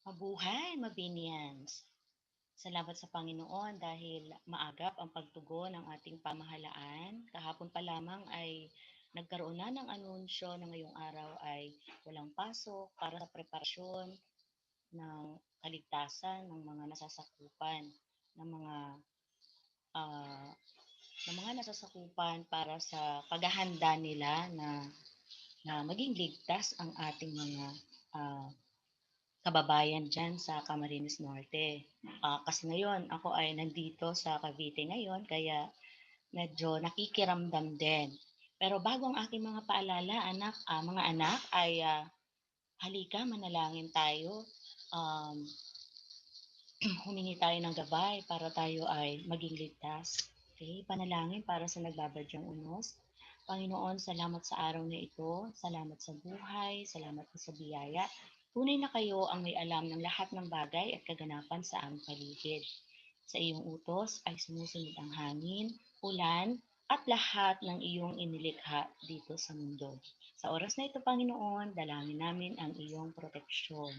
Mabuhay, Mabinians! Salamat sa Panginoon dahil maagap ang pagtugon ng ating pamahalaan. Kahapon pa lamang ay nagkaroon na ng anunsyo na ngayong araw ay walang pasok para sa preparasyon ng kaligtasan ng mga nasasakupan ng mga uh, ng mga nasasakupan para sa paghahanda nila na na maging ligtas ang ating mga uh, kababayan dyan sa Camarines Norte. Uh, kasi ngayon, ako ay nandito sa Cavite ngayon, kaya medyo nakikiramdam din. Pero bago ang aking mga paalala, anak, uh, mga anak, ay uh, halika, manalangin tayo. Um, humingi tayo ng gabay para tayo ay maging ligtas. Okay, panalangin para sa nagbabadyang unos. Panginoon, salamat sa araw na ito. Salamat sa buhay. Salamat sa biyaya. Tunay na kayo ang may alam ng lahat ng bagay at kaganapan sa aming paligid. Sa iyong utos ay sumusunod ang hangin, ulan, at lahat ng iyong inilikha dito sa mundo. Sa oras na ito, Panginoon, dalangin namin ang iyong proteksyon.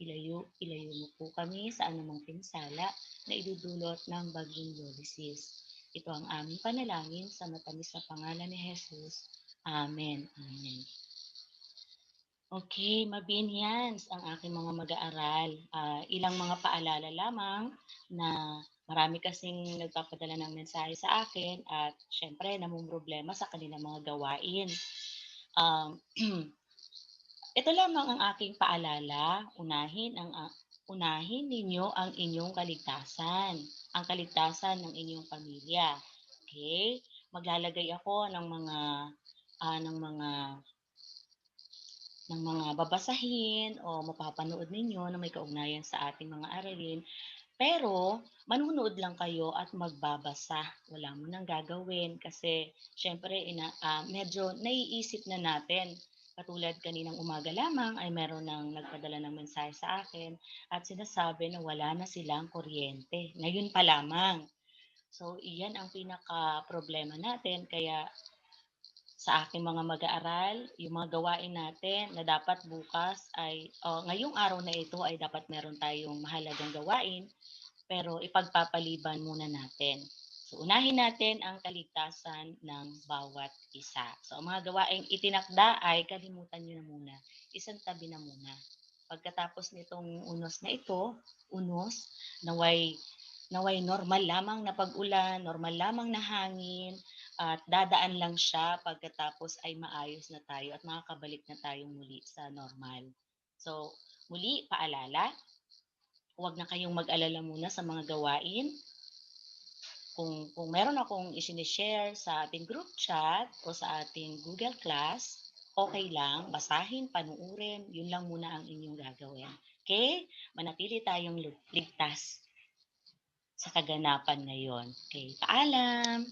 Ilayo, ilayo mo po kami sa anumang pinsala na idudulot ng bagyong Ulysses. Ito ang aming panalangin sa matamis na pangalan ni Jesus. Amen. Amen. Okay, mabinians ang aking mga mag-aaral. Uh, ilang mga paalala lamang na marami kasing nagpapadala ng mensahe sa akin at syempre namong problema sa kanilang mga gawain. Um, ito lamang ang aking paalala. Unahin ang uh, unahin ninyo ang inyong kaligtasan, ang kaligtasan ng inyong pamilya. Okay? Maglalagay ako ng mga uh, ng mga ng mga babasahin o mapapanood ninyo na may kaugnayan sa ating mga aralin. Pero, manunood lang kayo at magbabasa. Wala mo nang gagawin kasi syempre ina, uh, medyo naiisip na natin. Katulad kaninang umaga lamang ay meron nang nagpadala ng mensahe sa akin at sinasabi na wala na silang kuryente. Ngayon pa lamang. So, iyan ang pinaka-problema natin. Kaya sa aking mga mag-aaral, yung mga gawain natin na dapat bukas ay, oh, ngayong araw na ito ay dapat meron tayong mahalagang gawain, pero ipagpapaliban muna natin. So, unahin natin ang kaligtasan ng bawat isa. So, ang mga gawaing itinakda ay kalimutan nyo na muna. Isang tabi na muna. Pagkatapos nitong unos na ito, unos, naway, naway normal lamang na pag-ulan, normal lamang na hangin, at dadaan lang siya pagkatapos ay maayos na tayo at makakabalik na tayong muli sa normal. So, muli, paalala, huwag na kayong mag-alala muna sa mga gawain. Kung, kung meron akong isinishare sa ating group chat o sa ating Google Class, okay lang, basahin, panuurin, yun lang muna ang inyong gagawin. Okay? Manatili tayong ligtas sa kaganapan ngayon. Okay, paalam!